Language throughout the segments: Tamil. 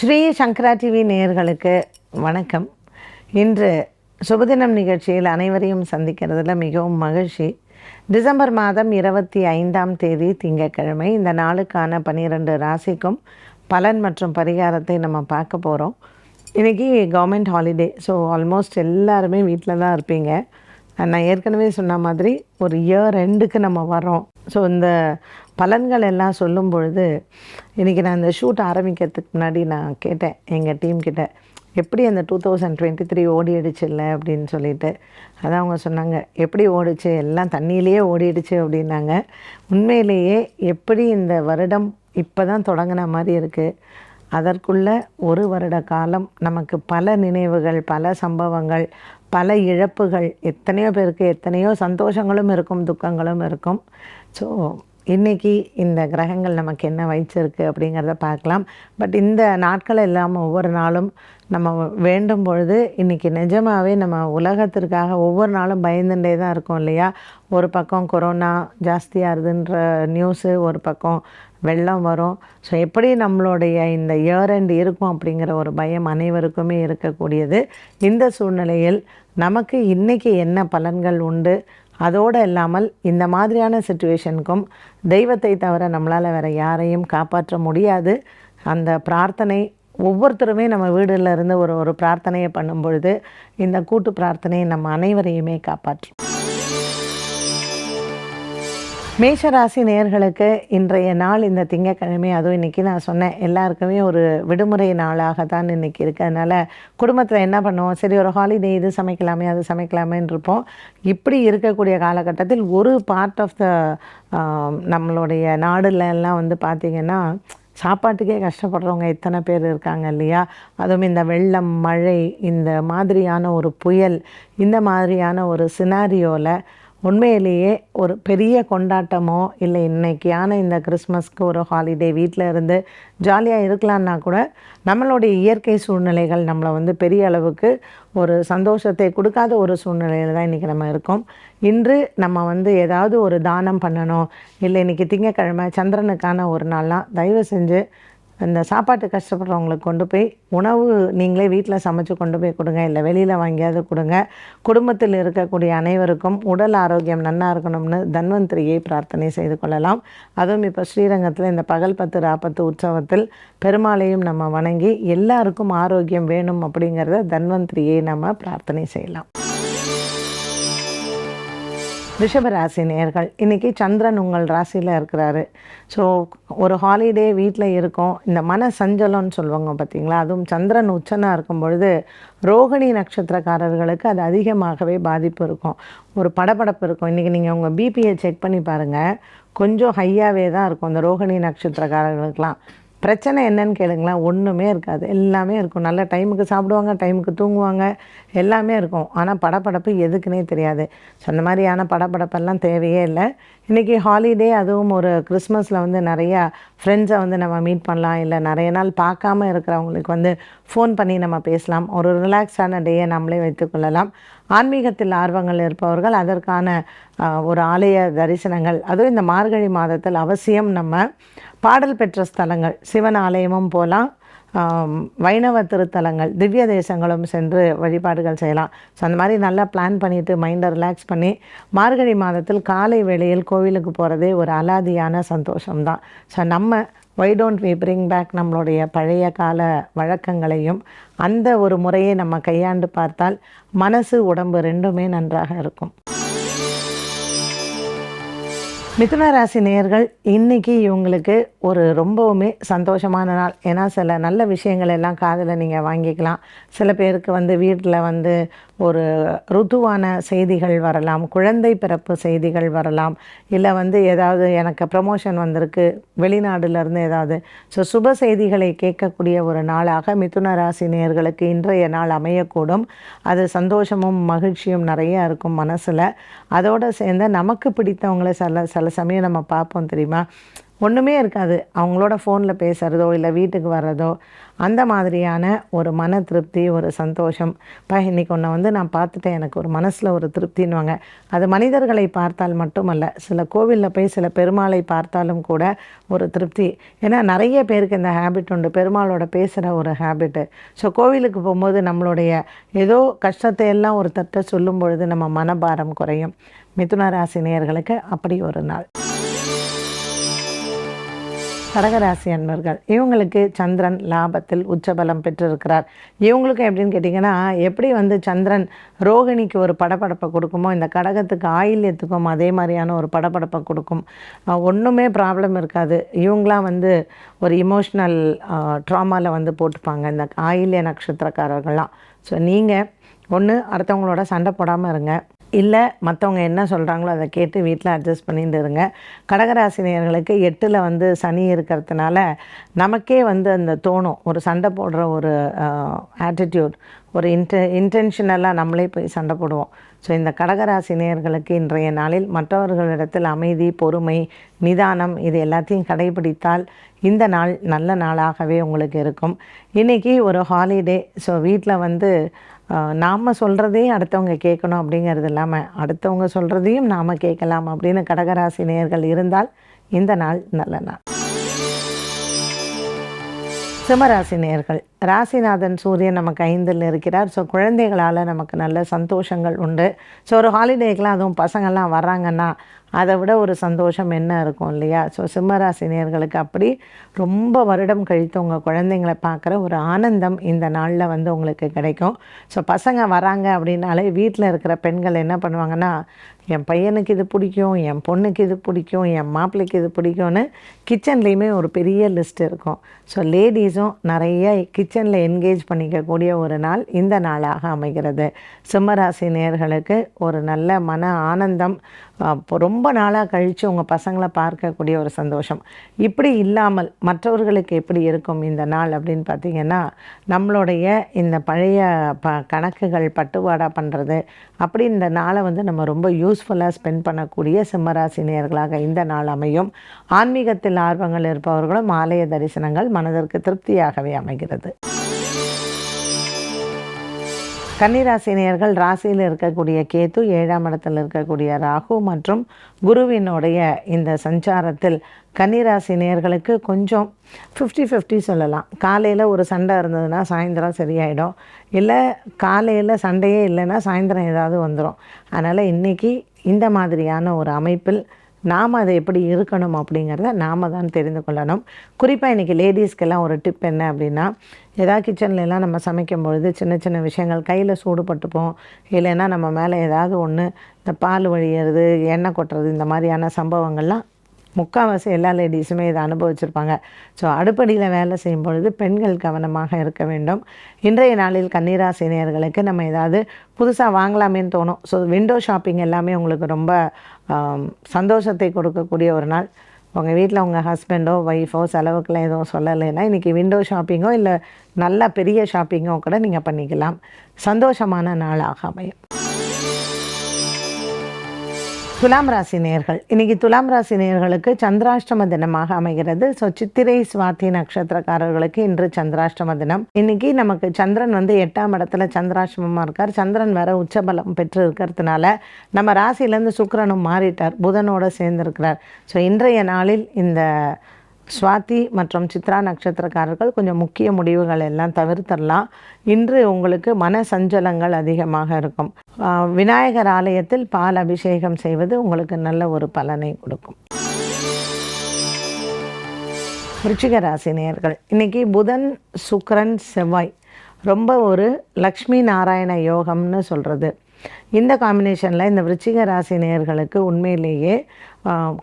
ஸ்ரீ சங்கரா டிவி நேயர்களுக்கு வணக்கம். இன்று சுபதினம் நிகழ்ச்சியில் அனைவரையும் சந்திக்கிறதுல மிகவும் மகிழ்ச்சி. டிசம்பர் மாதம் இருபத்தி ஐந்தாம் தேதி திங்கட்கிழமை. இந்த நாளுக்கான பன்னிரெண்டு ராசிக்கும் பலன் மற்றும் பரிகாரத்தை நம்ம பார்க்க போகிறோம் இன்றைக்கி கவர்மெண்ட் ஹாலிடே ஸோ ஆல்மோஸ்ட் எல்லாருமே வீட்டில் தான் இருப்பீங்க. நான் ஏற்கனவே சொன்ன மாதிரி ஒரு இயர் ரெண்டுக்கு நம்ம வரோம் ஸோ இந்த பலன்கள் எல்லாம் சொல்லும் பொழுது இன்றைக்கி நான் இந்த ஷூட் ஆரம்பிக்கிறதுக்கு முன்னாடி நான் கேட்டேன் எங்கள் டீம் கிட்ட எப்படி அந்த டூ தௌசண்ட் டுவெண்ட்டி த்ரீ ஓடிடுச்சு இல்லை அப்படின்னு சொல்லிட்டு. அதான் அவங்க சொன்னாங்க எப்படி ஓடிச்சு? எல்லாம் தண்ணியிலேயே ஓடிடுச்சு அப்படின்னாங்க. உண்மையிலேயே எப்படி இந்த வருடம் இப்போ தான் தொடங்கின மாதிரி இருக்குது அதற்குள்ள ஒரு வருட காலம் நமக்கு பல நினைவுகள் பல சம்பவங்கள் பல இழப்புகள் எத்தனையோ பேருக்கு எத்தனையோ சந்தோஷங்களும் இருக்கும் துக்கங்களும் இருக்கும். ஸோ இன்றைக்கி இந்த கிரகங்கள் நமக்கு என்ன வச்சிருக்கு அப்படிங்கிறத பார்க்கலாம். பட் இந்த நாட்கள் இல்லாமல் ஒவ்வொரு நாளும் நம்ம வேண்டும் பொழுது இன்றைக்கி நிஜமாகவே நம்ம உலகத்திற்காக ஒவ்வொரு நாளும் பயந்துட்டே தான் இருக்கோம் இல்லையா? ஒரு பக்கம் கொரோனா ஜாஸ்தியாகுதுன்ற நியூஸு ஒரு பக்கம் வெள்ளம் வரும். ஸோ எப்படி நம்மளுடைய இந்த இயர் எண்ட் இருக்கும் அப்படிங்கிற ஒரு பயம் அனைவருக்குமே இருக்கக்கூடியது. இந்த சூழ்நிலையில் நமக்கு இன்றைக்கி என்ன பலன்கள் உண்டு? அதோடு இல்லாமல் இந்த மாதிரியான சுச்சுவேஷனுக்கும் தெய்வத்தை தவிர நம்மளால் வேறு யாரையும் காப்பாற்ற முடியாது. அந்த பிரார்த்தனை ஒவ்வொருத்தருமே நம்ம வீடுல இருந்து ஒரு ஒரு பிரார்த்தனையை பண்ணும் பொழுது இந்த கூட்டு பிரார்த்தனையை நம்ம அனைவரையுமே காப்பாற்றும். மேஷராசி நேயர்களுக்கு இன்றைய நாள் இந்த திங்கக்கிழமை அதுவும் இன்றைக்கி நான் சொன்னேன் எல்லாருக்குமே ஒரு விடுமுறை நாளாக தான் இன்றைக்கி இருக்குது அதனால் குடும்பத்தில் என்ன பண்ணுவோம்? சரி ஒரு ஹாலிடே இது சமைக்கலாமே அது சமைக்கலாமேன்னு இருப்போம். இப்படி இருக்கக்கூடிய காலகட்டத்தில் ஒரு பார்ட் ஆஃப் த நம்மளுடைய நாடுல எல்லாம் வந்து பார்த்திங்கன்னா சாப்பாட்டுக்கே கஷ்டப்படுறவங்க எத்தனை பேர் இருக்காங்க இல்லையா? அதுவும் இந்த வெள்ளம் மழை இந்த மாதிரியான ஒரு புயல் இந்த மாதிரியான ஒரு சினாரியோவில் உண்மையிலேயே ஒரு பெரிய கொண்டாட்டமோ இல்லை இன்றைக்கியான இந்த கிறிஸ்மஸ்க்கு ஒரு ஹாலிடே வீட்டில் இருந்து ஜாலியாக இருக்கலான்னா கூட நம்மளுடைய இயற்கை சூழ்நிலைகள் நம்மளை வந்து பெரிய அளவுக்கு ஒரு சந்தோஷத்தை கொடுக்காத ஒரு சூழ்நிலையில் தான் இன்றைக்கி நம்ம இருக்கோம். இன்று நம்ம வந்து ஏதாவது ஒரு தானம் பண்ணணும் இல்லை இன்றைக்கி திங்கக்கிழமை சந்திரனுக்கான ஒரு நாள்லாம் தயவு செஞ்சு இந்த சாப்பாட்டு கஷ்டப்படுறவங்களுக்கு கொண்டு போய் உணவு நீங்களே வீட்டில் சமைச்சு கொண்டு போய் கொடுங்க இல்லை வெளியில் வாங்கியாவது கொடுங்க. குடும்பத்தில் இருக்கக்கூடிய அனைவருக்கும் உடல் ஆரோக்கியம் நன்னா இருக்கணும்னு தன்வந்திரியை பிரார்த்தனை செய்து கொள்ளலாம். அதுவும் இப்போ ஸ்ரீரங்கத்தில் இந்த பகல் பத்து ராப்பத்து உற்சவத்தில் பெருமாளையும் நம்ம வணங்கி எல்லாருக்கும் ஆரோக்கியம் வேணும் அப்படிங்கிறத தன்வந்திரியை நம்ம பிரார்த்தனை செய்யலாம். ரிஷபராசி நேர்கள் இன்றைக்கி சந்திரன் உங்கள் ராசியில் இருக்கிறாரு. ஸோ ஒரு ஹாலிடே வீட்டில் இருக்கும். இந்த மன சஞ்சலம்னு சொல்லுவாங்க பார்த்தீங்களா அதுவும் சந்திரன் உச்சனாக இருக்கும் பொழுது ரோகிணி நட்சத்திரக்காரர்களுக்கு அது அதிகமாகவே பாதிப்பு இருக்கும். ஒரு படபடப்பு இருக்கும். இன்றைக்கி நீங்கள் உங்கள் பிபியை செக் பண்ணி பாருங்கள் கொஞ்சம் ஹையாகவே தான் இருக்கும் இந்த ரோகிணி நட்சத்திரக்காரர்களுக்கெலாம் பிரச்சனை என்னன்னு கேளுங்களேன் ஒன்றுமே இருக்காது. எல்லாமே இருக்கும். நல்ல டைமுக்கு சாப்பிடுவாங்க டைமுக்கு தூங்குவாங்க எல்லாமே இருக்கும். ஆனால் படப்படப்பு எதுக்குன்னே தெரியாது. ஸோ மாதிரியான படப்படப்பெல்லாம் தேவையே இல்லை. இன்றைக்கி ஹாலிடே அதுவும் ஒரு கிறிஸ்மஸில் வந்து நிறையா ஃப்ரெண்ட்ஸை வந்து நம்ம மீட் பண்ணலாம். இல்லை நிறைய நாள் பார்க்காம இருக்கிறவங்களுக்கு வந்து ஃபோன் பண்ணி நம்ம பேசலாம். ஒரு ரிலாக்ஸான டேயை நம்மளே வைத்துக்கொள்ளலாம் ஆன்மீகத்தில் ஆர்வங்கள் இருப்பவர்கள் அதற்கான ஒரு ஆலய தரிசனங்கள் அதுவும் இந்த மார்கழி மாதத்தில் அவசியம் நம்ம பாடல் பெற்ற ஸ்தலங்கள் சிவன் ஆலயமும் போகலாம் வைணவ திருத்தலங்கள் திவ்ய தேசங்களும் சென்று வழிபாடுகள் செய்யலாம். ஸோ அந்த மாதிரி நல்லா பிளான் பண்ணிவிட்டு மைண்டை ரிலாக்ஸ் பண்ணி மார்கழி மாதத்தில் காலை வேளையில் கோவிலுக்கு போகிறதே ஒரு அலாதியான சந்தோஷம்தான். ஸோ நம்ம why don't we bring back நம்மளுடைய பழைய கால வழக்கங்களையும் அந்த ஒரு முறையை நம்ம கையாண்டு பார்த்தால் மனசு உடம்பு ரெண்டுமே நன்றாக இருக்கும். மிதுன ராசி நேயர்கள் இன்றைக்கி இவங்களுக்கு ஒரு ரொம்பவுமே சந்தோஷமான நாள். ஏன்னா சில நல்ல விஷயங்கள் எல்லாம் காதில் நீங்கள் வாங்கிக்கலாம். சில பேருக்கு வந்து வீட்டில் வந்து ஒரு ருதுவான செய்திகள் வரலாம் குழந்தை பிறப்பு செய்திகள் வரலாம் இல்லை வந்து ஏதாவது எனக்கு ப்ரமோஷன் வந்திருக்கு வெளிநாடுலேருந்து ஏதாவது. ஸோ சுப செய்திகளை கேட்கக்கூடிய ஒரு நாளாக மிதுன ராசி நேர்களுக்கு இன்றைய நாள் அமையக்கூடும். அது சந்தோஷமும் மகிழ்ச்சியும் நிறைய இருக்கும் மனசில். அதோடு சேர்ந்து நமக்கு பிடித்தவங்களை சில சில சமயம் நம்ம பார்ப்போம் தெரியுமா? ஒன்றுமே இருக்காது. அவங்களோட ஃபோனில் பேசுகிறதோ இல்லை வீட்டுக்கு வர்றதோ அந்த மாதிரியான ஒரு மன திருப்தி ஒரு சந்தோஷம். பா இன்றைக்கி ஒன்றை வந்து நான் பார்த்துட்டேன். எனக்கு ஒரு மனசில் ஒரு திருப்தின்னுவாங்க. அது மனிதர்களை பார்த்தால் மட்டுமல்ல சில கோவிலில் போய் சில பெருமாளை பார்த்தாலும் கூட ஒரு திருப்தி. ஏன்னா நிறைய பேருக்கு இந்த ஹேபிட் உண்டு. பெருமாளோட பேசுகிற ஒரு ஹேபிட்டு ஸோ கோவிலுக்கு போகும்போது நம்மளுடைய ஏதோ கஷ்டத்தை எல்லாம் ஒரு தட்டை சொல்லும் பொழுது நம்ம மனபாரம் குறையும். மிதுன ராசி நேயர்களுக்கு அப்படி ஒரு நாள். கடகராசி அன்பர்கள் இவங்களுக்கு சந்திரன் லாபத்தில் உச்சபலம் பெற்றிருக்கிறார். இவங்களுக்கும் எப்படின்னு கேட்டிங்கன்னா எப்படி வந்து சந்திரன் ரோகிணிக்கு ஒரு படப்படப்பை கொடுக்குமோ இந்த கடகத்துக்கு ஆயில்யத்துக்கும் அதே மாதிரியான ஒரு படப்படப்பை கொடுக்கும். ஒன்றுமே ப்ராப்ளம் இருக்காது. இவங்களாம் வந்து ஒரு இமோஷ்னல் ட்ராமாவில் வந்து போட்டுப்பாங்க இந்த ஆயில்ய நட்சத்திரக்காரர்கள்லாம். ஸோ நீங்கள் ஒன்று அடுத்தவங்களோட சண்டை போடாமல் இருங்க. இல்லை மற்றவங்க என்ன சொல்கிறாங்களோ அதை கேட்டு வீட்டில் அட்ஜஸ்ட் பண்ணிட்டு இருங்க கடகராசினியர்களுக்கு எட்டில் வந்து சனி இருக்கிறதுனால நமக்கே வந்து அந்த தோணும். ஒரு சண்டை போடுற ஒரு ஆட்டிடியூட் ஒரு இன்ட இன்டென்ஷனலாக நம்மளே போய் சண்டை போடுவோம். ஸோ இந்த கடகராசி நேயர்களுக்கு இன்றைய நாளில் மற்றவர்களிடத்தில் அமைதி பொறுமை நிதானம் இது எல்லாத்தையும் கடைபிடித்தால் இந்த நாள் நல்ல நாளாகவே உங்களுக்கு இருக்கும். இன்றைக்கி ஒரு ஹாலிடே ஸோ வீட்டில் வந்து நாம் சொல்கிறதையும் அடுத்தவங்க கேட்கணும் அப்படிங்கிறது இல்லாமல் அடுத்தவங்க சொல்கிறதையும் நாம் கேட்கலாம் அப்படின்னு கடகராசி நேர்கள் இருந்தால் இந்த நாள் நல்ல நாள். சிம்மராசி நேர்கள் ராசிநாதன் சூரியன் நமக்கு ஐந்தில் இருக்கிறார். ஸோ குழந்தைகளால் நமக்கு நல்ல சந்தோஷங்கள் உண்டு. ஸோ ஒரு ஹாலிடேக்கெலாம் அதுவும் பசங்கள்லாம் வர்றாங்கன்னா அதை விட ஒரு சந்தோஷம் என்ன இருக்கும் இல்லையா? ஸோ சிம்மராசினியர்களுக்கு அப்படி ரொம்ப வருடம் கழித்து உங்கள் குழந்தைங்களை பார்க்குற ஒரு ஆனந்தம் இந்த நாளில் வந்து உங்களுக்கு கிடைக்கும். ஸோ பசங்க வராங்க அப்படின்னாலே வீட்டில் இருக்கிற பெண்கள் என்ன பண்ணுவாங்கன்னா என் பையனுக்கு இது பிடிக்கும் என் பொண்ணுக்கு இது பிடிக்கும் என் மாப்பிள்ளைக்கு இது பிடிக்கும்னு கிச்சன்லேயுமே ஒரு பெரிய லிஸ்ட் இருக்கும். ஸோ லேடிஸும் நிறைய கிச்சனில் என்கேஜ் பண்ணிக்கக்கூடிய ஒரு நாள் இந்த நாளாக அமைகிறது. சிம்மராசி நேர்களுக்கு ஒரு நல்ல மன ஆனந்தம் ரொம்ப நாளாக கழித்து உங்கள் பசங்களை பார்க்கக்கூடிய ஒரு சந்தோஷம். இப்படி இல்லாமல் மற்றவர்களுக்கு எப்படி இருக்கும் இந்த நாள் அப்படின்னு பார்த்தீங்கன்னா நம்மளுடைய இந்த பழைய ப கணக்குகள் பட்டுவாடா பண்ணுறது அப்படி இந்த நாளை வந்து நம்ம ரொம்ப யூஸ் யூஸ்ஃபுல்லாக ஸ்பெண்ட் பண்ணக்கூடிய சிம்மராசினியர்களாக இந்த நாள் அமையும். ஆன்மீகத்தில் ஆர்வங்கள் இருப்பவர்களும் ஆலய தரிசனங்கள் மனதிற்கு திருப்தியாகவே அமைகிறது. கன்னிராசினியர்கள் ராசியில் இருக்கக்கூடிய கேத்து ஏழாம் இடத்தில் இருக்கக்கூடிய ராகு மற்றும் குருவினுடைய இந்த சஞ்சாரத்தில் கன்னிராசினியர்களுக்கு கொஞ்சம் ஃபிஃப்டி ஃபிஃப்டி சொல்லலாம். காலையில் ஒரு சண்டை இருந்ததுன்னா சாயந்தரம் சரியாயிடும். இல்லை காலையில் சண்டையே இல்லைன்னா சாயந்தரம் ஏதாவது வந்துடும் அதனால் இன்றைக்கி இந்த மாதிரியான ஒரு அமைப்பில் நாம் அதை எப்படி இருக்கணும் அப்படிங்கிறத நாம் தான் தெரிந்து கொள்ளணும். குறிப்பாக இன்றைக்கி லேடிஸ்க்கெல்லாம் ஒரு டிப் என்ன அப்படின்னா ஏதாவது கிச்சன்லலாம் நம்ம சமைக்கும் பொழுது சின்ன சின்ன விஷயங்கள் கையில் சூடுபட்டுப்போம் இல்லைன்னா நம்ம மேலே ஏதாவது ஒன்று இந்த பால் வழியிறது எண்ணெய் கொட்டுறது இந்த மாதிரியான சம்பவங்கள்லாம் முக்கால்வாசி எல்லா லேடிஸுமே இதை அனுபவிச்சிருப்பாங்க. ஸோ அடுப்படியில் வேலை செய்யும் பொழுது பெண்கள் கவனமாக இருக்க வேண்டும். இன்றைய நாளில் கன்னிராசி நம்ம ஏதாவது புதுசாக வாங்கலாமேன்னு தோணும். ஸோ விண்டோ ஷாப்பிங் எல்லாமே உங்களுக்கு ரொம்ப சந்தோஷத்தை கொடுக்கக்கூடிய ஒரு நாள். உங்கள் வீட்டில் உங்கள் ஹஸ்பண்டோ ஒய்ஃபோ செலவுக்கெல்லாம் எதுவும் சொல்லலைன்னா இன்றைக்கி விண்டோ ஷாப்பிங்கோ இல்லை நல்ல பெரிய ஷாப்பிங்கோ கூட நீங்கள் பண்ணிக்கலாம். சந்தோஷமான நாளாக அமையும். துலாம் ராசி நேர்கள். இன்றைக்கி துலாம் ராசி நேர்களுக்கு சந்திராஷ்டம தினமாக அமைகிறது. ஸோ சித்திரை சுவாதி நட்சத்திரக்காரர்களுக்கு இன்று சந்திராஷ்டம தினம். இன்னைக்கு நமக்கு சந்திரன் வந்து எட்டாம் இடத்துல சந்திராஷ்டமமாக இருக்கார். சந்திரன் வேற உச்சபலம் பெற்று இருக்கிறதுனால நம்ம ராசியிலேருந்து சுக்கரனும் மாறிட்டார். புதனோடு சேர்ந்திருக்கிறார். ஸோ இன்றைய நாளில் இந்த சுவாதி மற்றும் சித்ரா நட்சத்திரக்காரர்கள் கொஞ்சம் முக்கிய முடிவுகள் எல்லாம் தவிர்த்தரலாம் இன்று உங்களுக்கு மன சஞ்சலங்கள் அதிகமாக இருக்கும். விநாயகர் ஆலயத்தில் பால் அபிஷேகம் செய்வது உங்களுக்கு நல்ல ஒரு பலனை கொடுக்கும். விருச்சிக ராசி நேர்கள் இன்னைக்கு புதன் சுக்ரன் செவ்வாய். ரொம்ப ஒரு லக்ஷ்மி நாராயண யோகம்னு சொல்கிறது இந்த காம்பினேஷனில் இந்த விருச்சிக ராசி நேர்களுக்கு உண்மையிலேயே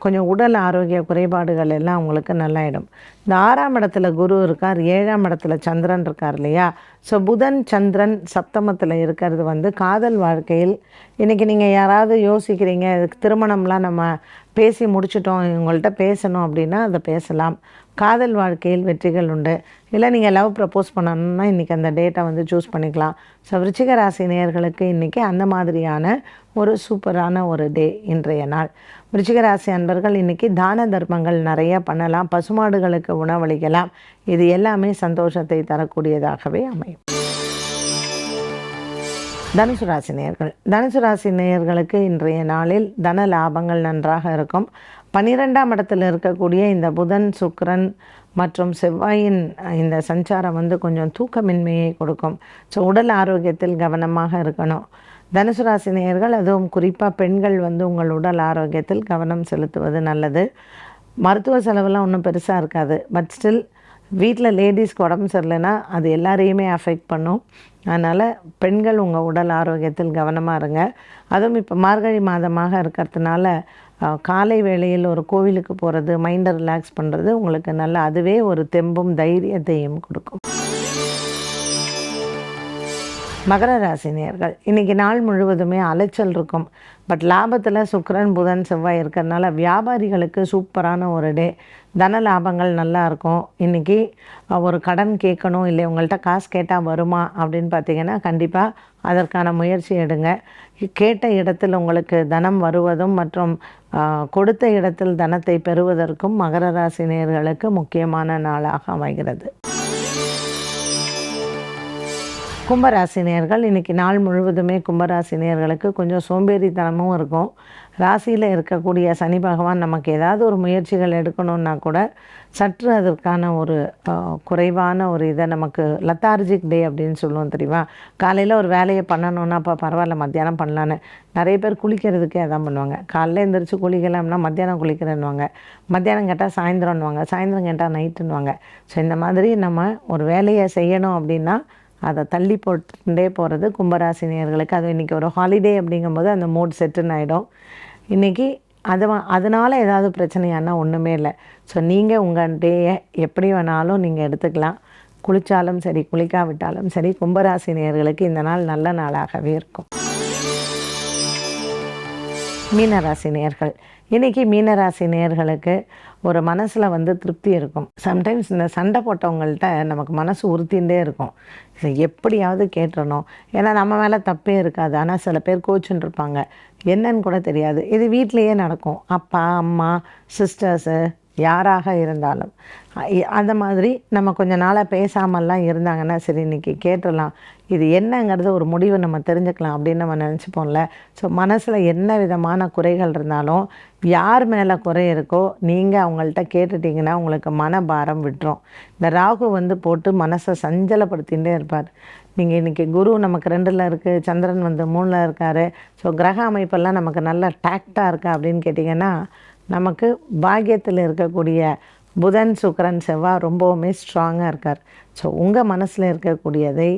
கொஞ்சம் உடல் ஆரோக்கிய குறைபாடுகள் எல்லாம் உங்களுக்கு நல்லாயிடும். இந்த ஆறாம் இடத்துல குரு இருக்கார் ஏழாம் இடத்துல சந்திரன் இருக்கார் இல்லையா? ஸோ புதன் சந்திரன் சப்தமத்தில் இருக்கிறது வந்து காதல் வாழ்க்கையில். இன்றைக்கி நீங்கள் யாராவது யோசிக்கிறீங்க திருமணம்லாம் நம்ம பேசி முடிச்சிட்டோம் இவங்கள்ட்ட பேசணும் அப்படின்னா அதை பேசலாம். காதல் வாழ்க்கையில் வெற்றிகள் உண்டு. இல்லை நீங்கள் லவ் ப்ரப்போஸ் பண்ணணும்னா இன்றைக்கி அந்த டேட்டை வந்து சூஸ் பண்ணிக்கலாம். ஸோ விருச்சிக ராசி நேயர்களுக்கு இன்றைக்கி அந்த மாதிரியான ஒரு சூப்பரான ஒரு டே இன்றைய நாள். விருச்சிக ராசி அன்பர்கள் இன்றைக்கி தான தர்மங்கள் நிறைய பண்ணலாம். பசுமாடுகளுக்கு உணவளிக்கலாம். இது எல்லாமே சந்தோஷத்தை தரக்கூடியதாகவே அமையும். தனுசு ராசி நேயர்கள். தனுசு ராசி நேயர்களுக்கு இன்றைய நாளில் தன லாபங்கள் நன்றாக இருக்கும். பன்னிரெண்டாம் இடத்துல இருக்கக்கூடிய இந்த புதன் சுக்கரன் மற்றும் செவ்வாயின் இந்த சஞ்சாரம் வந்து கொஞ்சம் தூக்கமின்மையை கொடுக்கும். ஸோ உடல் ஆரோக்கியத்தில் கவனமாக இருக்கணும். தனுசு ராசி நேயர்கள் அதுவும் குறிப்பாக பெண்கள் வந்து உங்கள் உடல் ஆரோக்கியத்தில் கவனம் செலுத்துவது நல்லது. மருத்துவ செலவெல்லாம் ஒன்றும் பெருசாக இருக்காது. பட் ஸ்டில் வீட்டில் லேடிஸ்க்கு உடம்பு சரியில்லைன்னா அது எல்லாரையுமே அஃபெக்ட் பண்ணும். அதனால் பெண்கள் உங்கள் உடல் ஆரோக்கியத்தில் கவனமாக இருங்க. அதுவும் இப்போ மார்கழி மாதமாக இருக்கிறதுனால காலை வேளையில் ஒரு கோவிலுக்கு போகிறது மைண்டை ரிலாக்ஸ் பண்ணுறது உங்களுக்கு நல்ல அதுவே ஒரு தெம்பும் தைரியத்தையும் கொடுக்கும். மகர ராசி இன்றைக்கி நாள் முழுவதுமே அலைச்சல் இருக்கும். பட் லாபத்தில் சுக்கரன் புதன் செவ்வாய் இருக்கிறதுனால வியாபாரிகளுக்கு சூப்பரான ஒரு டே. தன லாபங்கள் நல்லா இருக்கும். இன்றைக்கி ஒரு கடன் கேட்கணும் இல்லை உங்கள்கிட்ட காசு கேட்டால் வருமா அப்படின்னு பார்த்தீங்கன்னா கண்டிப்பாக அதற்கான முயற்சி எடுங்க. கேட்ட இடத்தில் உங்களுக்கு தனம் வருவதும் மற்றும் கொடுத்த இடத்தில் தனத்தை பெறுவதற்கும் மகர ராசி நேர்களுக்கு முக்கியமான நாளாக அமைகிறது. கும்பராசினியர்கள் இன்றைக்கி நாள் முழுவதுமே கும்பராசினியர்களுக்கு கொஞ்சம் சோம்பேறித்தனமும் இருக்கும். ராசியில் இருக்கக்கூடிய சனி பகவான் நமக்கு ஏதாவது ஒரு முயற்சிகள் எடுக்கணுன்னா கூட சற்று அதற்கான ஒரு குறைவான ஒரு இதை நமக்கு லத்தார்ஜிக் டே அப்படின்னு சொல்லுவோம் தெரியுமா? காலையில் ஒரு வேலையை பண்ணணும்னா அப்போ பரவாயில்ல மத்தியானம் பண்ணலான்னு. நிறைய பேர் குளிக்கிறதுக்கே அதான் பண்ணுவாங்க. காலையில் எழுந்திரிச்சு குளிக்கலாம்னா மத்தியானம் குளிக்கிறேன்னுவாங்க. மத்தியானம் கேட்டால் சாயந்தரம்னுவாங்க. சாயந்தரம் கேட்டால் நைட்டுன்னுவாங்க ஸோ இந்த மாதிரி நம்ம ஒரு வேலையை செய்யணும் அப்படின்னா அதை தள்ளி போட்டுட்டே போகிறது கும்பராசினியர்களுக்கு. அது இன்றைக்கி ஒரு ஹாலிடே அப்படிங்கும்போது அந்த மூட் செட்டுன்னு ஆகிடும் இன்றைக்கி அது அதனால் ஏதாவது பிரச்சனையானா ஒன்றுமே இல்லை. ஸோ நீங்கள் உங்கள் டேயை எப்படி வேணாலும் நீங்கள் எடுத்துக்கலாம். குளித்தாலும் சரி குளிக்காவிட்டாலும் சரி கும்பராசினியர்களுக்கு இந்த நாள் நல்ல நாளாகவே இருக்கும். மீனராசி நேர்கள் இன்றைக்கி மீனராசி நேர்களுக்கு ஒரு மனசில் வந்து திருப்தி இருக்கும். சம்டைம்ஸ் இந்த சண்டை போட்டவங்கள்ட்ட நமக்கு மனசு உறுத்தின்றே இருக்கும். எப்படியாவது கேட்டுறணும். ஏன்னா நம்ம மேலே தப்பே இருக்காது. ஆனால் சில பேர் கோச்சுன்னு இருப்பாங்க என்னன்னு கூட தெரியாது. இது வீட்லேயே நடக்கும். அப்பா அம்மா சிஸ்டர்ஸு யாராக இருந்தாலும். அந்த மாதிரி நம்ம கொஞ்ச நாளாக பேசாமல்லாம் இருந்தாங்கன்னா சரி இன்னைக்கு கேட்டுடலாம். இது என்னங்கிறது ஒரு முடிவு நம்ம தெரிஞ்சுக்கலாம் அப்படின்னு நம்ம நினச்சிப்போம்ல. ஸோ மனசில் என்ன விதமான குறைகள் இருந்தாலும் யார் மேலே குறை இருக்கோ நீங்கள் அவங்கள்ட்ட கேட்டுட்டிங்கன்னா உங்களுக்கு மனபாரம் விட்டுரும். இந்த ராகு வந்து போட்டு மனசை சஞ்சலப்படுத்திகிட்டே இருப்பார். நீங்கள் இன்றைக்கி குரு நமக்கு ரெண்டில் இருக்குது சந்திரன் வந்து மூணில் இருக்கார். ஸோ கிரக அமைப்பெல்லாம் நமக்கு நல்ல டேக்டாக இருக்கா அப்படின்னு கேட்டிங்கன்னா நமக்கு பாக்கியத்தில் இருக்கக்கூடிய புதன் சுக்கிரன் செவ்வாய் ரொம்பவுமே ஸ்ட்ராங்காக இருக்கார். ஸோ உங்கள் மனசில் இருக்கக்கூடியதை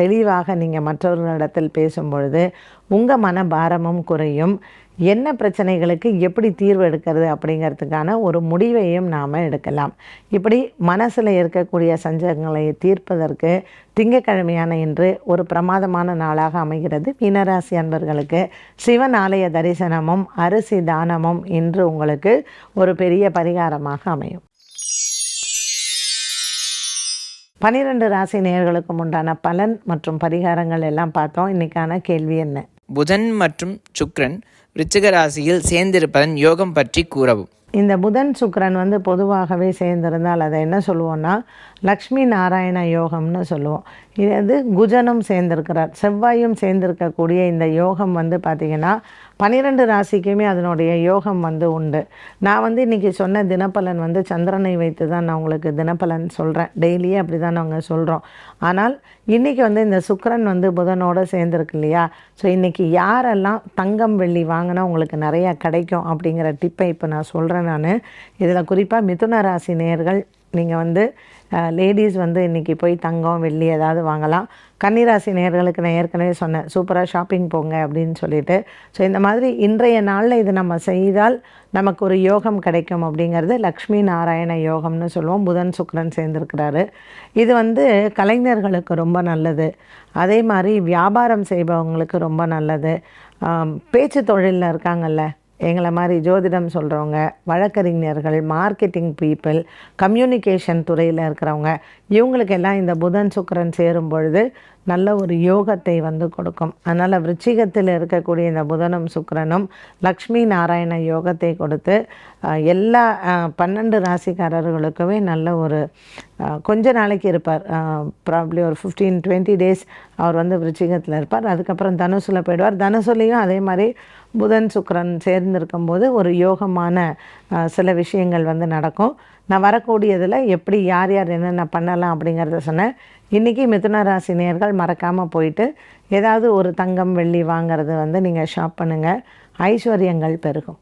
தெளிவாக நீங்கள் மற்றவர்களிடத்தில் பேசும் பொழுது உங்கள் மன பாரமும் குறையும். என்ன பிரச்சனைகளுக்கு எப்படி தீர்வு எடுக்கிறது அப்படிங்கிறதுக்கான ஒரு முடிவையும் நாம் எடுக்கலாம். இப்படி மனசில் இருக்கக்கூடிய சஞ்சகங்களை தீர்ப்பதற்கு திங்கட்கிழமையான இன்று ஒரு பிரமாதமான நாளாக அமைகிறது. மீனராசி அன்பர்களுக்கு சிவன் ஆலய தரிசனமும் அரிசி தானமும் இன்று உங்களுக்கு ஒரு பெரிய பரிகாரமாக அமையும். பனிரெண்டு ராசி நேர்களுக்கும் உண்டான பலன் மற்றும் பரிகாரங்கள் எல்லாம் பார்த்தோம். இன்றைக்கான கேள்வி என்ன? புதன் மற்றும் சுக்ரன் விருச்சிக ராசியில் சேர்ந்திருப்பதன் யோகம் பற்றி கூறவும். இந்த புதன் சுக்ரன் வந்து பொதுவாகவே சேர்ந்திருந்தால் அதை என்ன சொல்லுவோம்னா லக்ஷ்மி நாராயண யோகம்னு சொல்லுவோம். இது வந்து குஜனும் சேர்ந்திருக்கிறார். செவ்வாயும் சேர்ந்திருக்கக்கூடிய இந்த யோகம் வந்து பார்த்திங்கன்னா பன்னிரெண்டு ராசிக்குமே அதனுடைய யோகம் வந்து உண்டு. நான் வந்து இன்றைக்கி சொன்ன தினப்பலன் வந்து சந்திரனை வைத்து தான் நான் உங்களுக்கு தினப்பலன் சொல்கிறேன் டெய்லியே அப்படி தான் நாங்கள் சொல்கிறோம் ஆனால் இன்றைக்கி வந்து இந்த சுக்கரன் வந்து புதனோடு சேர்ந்துருக்கு இல்லையா? ஸோ இன்றைக்கி யாரெல்லாம் தங்கம் வெள்ளி வாங்கினா உங்களுக்கு நிறையா கிடைக்கும் அப்படிங்கிற டிப்பை இப்போ நான் சொல்கிறேன் நான். இதில் குறிப்பாக மிதுன ராசி நேயர்கள் நீங்கள் வந்து லேடிஸ் வந்து இன்றைக்கி போய் தங்கம் வெள்ளி ஏதாவது வாங்கலாம். கன்னிராசி நேர்களுக்கு நான் ஏற்கனவே சொன்னேன் சூப்பராக ஷாப்பிங் போங்க அப்படின்னு சொல்லிட்டு. ஸோ இந்த மாதிரி இன்றைய நாளில் இது நம்ம செய்தால் நமக்கு ஒரு யோகம் கிடைக்கும் அப்படிங்கிறது லக்ஷ்மி நாராயண யோகம்னு சொல்லுவோம். புதன் சுக்கரன் சேர்ந்துருக்கிறாரு. இது வந்து கலைஞர்களுக்கு ரொம்ப நல்லது. அதே மாதிரி வியாபாரம் செய்பவங்களுக்கு ரொம்ப நல்லது. பேச்சு தொழிலில் இருக்காங்கல்ல எங்களை மாதிரி ஜோதிடம் சொல்கிறவங்க வழக்கறிஞர்கள் மார்க்கெட்டிங் பீப்புள் கம்யூனிகேஷன் துறையில் இருக்கிறவங்க இவங்களுக்கெல்லாம் இந்த புதன் சுக்கரன் சேரும் பொழுது நல்ல ஒரு யோகத்தை வந்து கொடுக்கும். அதனால் விருச்சிகத்தில் இருக்கக்கூடிய இந்த புதனும் சுக்கரனும் லக்ஷ்மி நாராயண யோகத்தை கொடுத்து எல்லா பன்னெண்டு ராசிக்காரர்களுக்குமே நல்ல ஒரு கொஞ்ச நாளைக்கு இருப்பார். ப்ராப்ளி ஒரு ஃபிஃப்டீன் டுவெண்ட்டி டேஸ் அவர் வந்து விருச்சிகத்தில் இருப்பார். அதுக்கப்புறம் தனுசில் போயிடுவார். தனுசுலேயும் அதே மாதிரி புதன் சுக்கரன் சேர்ந்திருக்கும் போது ஒரு யோகமான சில விஷயங்கள் வந்து நடக்கும். நான் வரக்கூடியதில் எப்படி யார் யார் என்னென்ன பண்ணலாம் அப்படிங்கிறத சொன்னேன். இன்றைக்கி மிதுன ராசி நேர்கள் மறக்காமல் போயிட்டு ஏதாவது ஒரு தங்கம் வெள்ளி வாங்கிறது வந்து நீங்கள் ஷாப் பண்ணுங்கள் ஐஸ்வர்யங்கள் பெருகும்.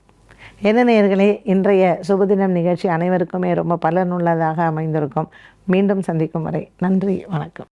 என்ன நேர்களே இன்றைய சுபதினம் நிகழ்ச்சி அனைவருக்குமே ரொம்ப பலனுள்ளதாக அமைந்திருக்கும். மீண்டும் சந்திக்கும் வரை நன்றி வணக்கம்.